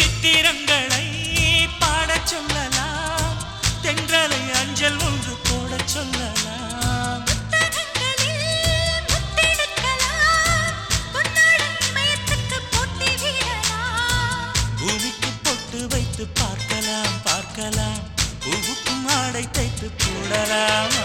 சித்திரங்களை பாடச் சொல்லலாம். தென்றலை அஞ்சல் ஒன்று போடச் சொல்லலாம். பூமிக்கு பொட்டு வைத்து பார்க்கலாம் பார்க்கலாம். பூவுக்கும் ஆடை தைத்து போடலாமா?